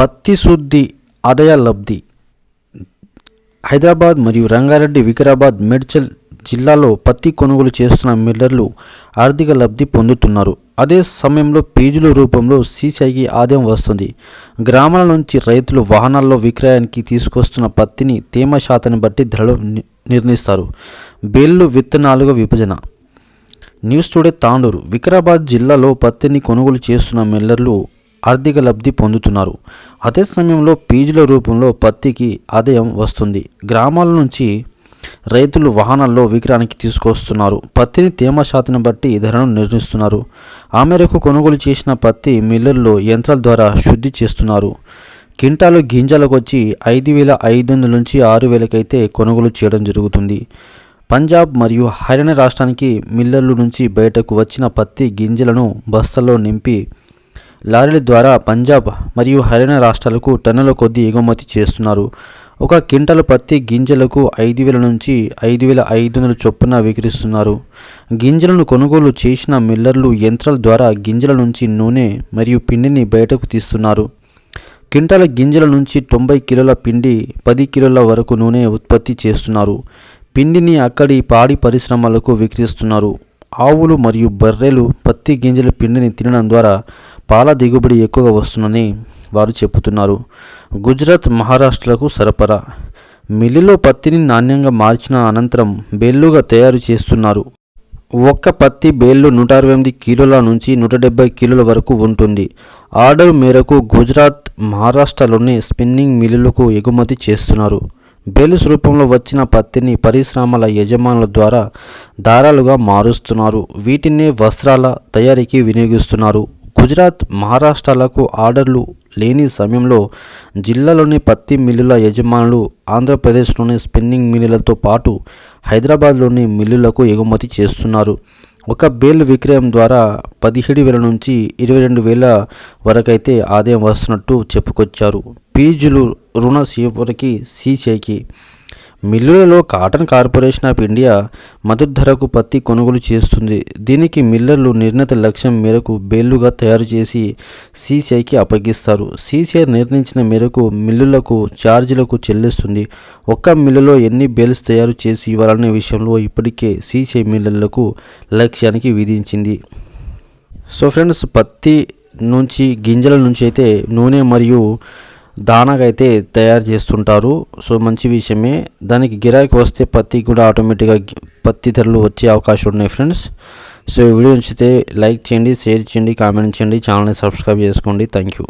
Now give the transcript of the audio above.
పత్తి శుద్ధి ఆదాయ లబ్ధి. హైదరాబాద్ మరియు రంగారెడ్డి వికారాబాద్ మేడ్చల్ జిల్లాలో పత్తి కొనుగోలు చేస్తున్న మిల్లర్లు ఆర్థిక లబ్ధి పొందుతున్నారు. అదే సమయంలో పీజుల రూపంలో సీసీఐకి ఆదాయం వస్తుంది. గ్రామాల నుంచి రైతులు వాహనాల్లో విక్రయానికి తీసుకొస్తున్న పత్తిని తేమ శాతాన్ని బట్టి ధరలు నిర్ణయిస్తారు. బేళ్ళు విత్తనాలుగా విభజన. News today Tandur. వికారాబాద్ జిల్లాలో పత్తిని కొనుగోలు చేస్తున్న మిల్లర్లు ఆర్థిక లబ్ధి పొందుతున్నారు. అదే సమయంలో పీజుల రూపంలో పత్తికి ఆదాయం వస్తుంది. గ్రామాల నుంచి రైతులు వాహనాల్లో విక్రయానికి తీసుకొస్తున్నారు. పత్తిని తేమ శాతం బట్టి ధరను నిర్ణయిస్తున్నారు. ఆ మేరకు కొనుగోలు చేసిన పత్తి మిల్లర్లో యంత్రాల ద్వారా శుద్ధి చేస్తున్నారు. కింటాలు గింజలకు వచ్చి ఐదు వేల ఐదు వందల నుంచి ఆరు వేలకైతే కొనుగోలు చేయడం జరుగుతుంది. పంజాబ్ మరియు హర్యానా రాష్ట్రానికి మిల్లర్లు నుంచి బయటకు వచ్చిన పత్తి గింజలను బస్తాల్లో నింపి లారీల ద్వారా పంజాబ్ మరియు హర్యానా రాష్ట్రాలకు టన్నుల కొద్దీ ఎగుమతి చేస్తున్నారు. ఒక క్వింటల్ పత్తి గింజలకు ఐదు వేల నుంచి ఐదు వేల ఐదు వందల చొప్పున విక్రిస్తున్నారు గింజలను కొనుగోలు చేసిన మిల్లర్లు యంత్రాల ద్వారా గింజల నుంచి నూనె మరియు పిండిని బయటకు తీస్తున్నారు. క్వింటాల గింజల నుంచి తొంభై కిలోల పిండి పది కిలోల వరకు నూనె ఉత్పత్తి చేస్తున్నారు. పిండిని అక్కడి పాడి పరిశ్రమలకు విక్రిస్తున్నారు ఆవులు మరియు బర్రెలు పత్తి గింజల పిండిని తినడం ద్వారా పాల దిగుబడి ఎక్కువగా వస్తుందని వారు చెబుతున్నారు. గుజరాత్ మహారాష్ట్రకు సరఫరా. మిల్లులో పత్తిని నాణ్యంగా మార్చిన అనంతరం బేళ్ళుగా తయారు చేస్తున్నారు. ఒక్క పత్తి బేళ్ళు నూట అరవై ఎనిమిది కిలోల నుంచి నూట డెబ్బై కిలోల వరకు ఉంటుంది. ఆర్డర్ మేరకు గుజరాత్ మహారాష్ట్రలోని స్పిన్నింగ్ మిల్లులకు ఎగుమతి చేస్తున్నారు. బేల్స్ రూపంలో వచ్చిన పత్తిని పరిశ్రమల యజమానుల ద్వారా దారాలుగా మారుస్తున్నారు. వీటిని వస్త్రాల తయారీకి వినియోగిస్తున్నారు. గుజరాత్ మహారాష్ట్రలకు ఆర్డర్లు లేని సమయంలో జిల్లాలోని పత్తి మిల్లుల యజమానులు ఆంధ్రప్రదేశ్లోని స్పిన్నింగ్ మిల్లులతో పాటు హైదరాబాద్లోని మిల్లులకు ఎగుమతి చేస్తున్నారు. ఒక బేల్ విక్రయం ద్వారా పదిహేడు వేల నుంచి ఇరవై రెండు వేల వరకైతే ఆదాయం వస్తున్నట్టు చెప్పుకొచ్చారు. పీజులు రుణ సేవకి సీసీఐకి మిల్లులలో కాటన్ కార్పొరేషన్ ఆఫ్ ఇండియా మద్దతు ధరకు పత్తి కొనుగోలు చేస్తుంది. దీనికి మిల్లర్లు నిర్ణీత లక్ష్యం మేరకు బేళ్ళుగా తయారు చేసి సీసీఐకి అప్పగిస్తారు. సీసీఐ నిర్ణయించిన మేరకు మిల్లులకు ఛార్జీలకు చెల్లిస్తుంది. ఒక్క మిల్లులో ఎన్ని బేల్స్ తయారు చేసి ఇవ్వాలనే విషయంలో ఇప్పటికే సీసీఐ మిల్లర్లకు లక్ష్యానికి విధించింది. సో ఫ్రెండ్స్ పత్తి నుంచి గింజల నుంచి అయితే నూనె మరియు దానాగా అయితే తయారు చేస్తుంటారు. సో మంచి విషయమే. దానికి గిరాకీ వస్తే పత్తి కూడా ఆటోమేటిక్గా పత్తి ధరలు వచ్చే అవకాశం ఉన్నాయి ఫ్రెండ్స్. సో ఈ వీడియో నచ్చితే లైక్ చేయండి షేర్ చేయండి కామెంట్ చేయండి ఛానల్ని సబ్స్క్రైబ్ చేసుకోండి. Thank you.